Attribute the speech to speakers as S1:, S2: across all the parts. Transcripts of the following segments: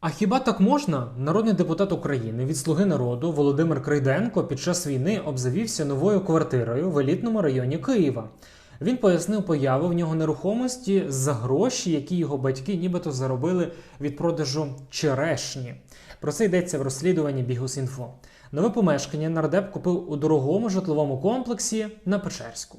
S1: А хіба так можна? Народний депутат України від Слуги народу Володимир Крейденко під час війни обзавівся новою квартирою в елітному районі Києва. Він пояснив появу в нього нерухомості за гроші, які його батьки нібито заробили від продажу черешні. Про це йдеться в розслідуванні Бігус.Інфо. Нове помешкання нардеп купив у дорогому житловому комплексі на Печерську.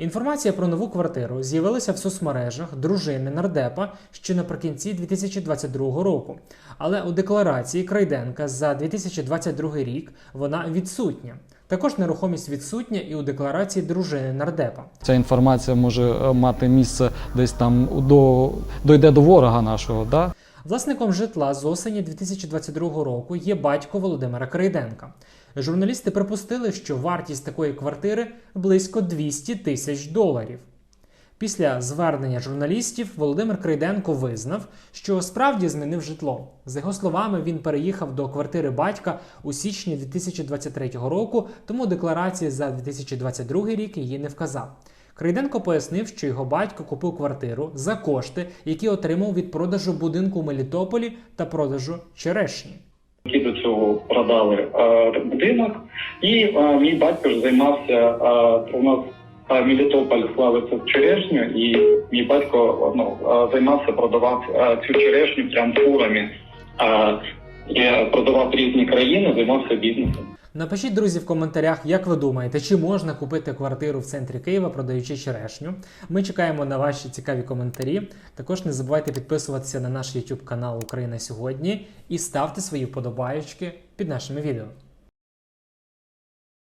S1: Інформація про нову квартиру з'явилася в соцмережах дружини нардепа ще наприкінці 2022 року. Але у декларації Крайденка за 2022 рік вона відсутня. Також нерухомість відсутня і у декларації дружини нардепа.
S2: Ця інформація може е, мати місце десь там до дойде до ворога нашого. Да?
S1: Власником житла з осені 2022 року є батько Володимира Крейденка. Журналісти припустили, що вартість такої квартири близько 200 тисяч доларів. Після звернення журналістів Володимир Крейденко визнав, що справді змінив житло. За його словами, він переїхав до квартири батька у січні 2023 року, тому декларації за 2022 рік її не вказав. Крейденко пояснив, що його батько купив квартиру за кошти, які отримав від продажу будинку в Мелітополі та продажу черешні.
S3: до цього продали е, будинок. І е, мій батько ж займався е, у нас Мелітополь славиться черешню, і мій батько ну, займався продавав цю черешню прям фурами. І продавав різні країни, займався бізнесом.
S1: Напишіть, друзі, в коментарях, як ви думаєте, чи можна купити квартиру в центрі Києва, продаючи черешню. Ми чекаємо на ваші цікаві коментарі. Також не забувайте підписуватися на наш YouTube канал Україна сьогодні і ставте свої вподобаєчки під нашими відео.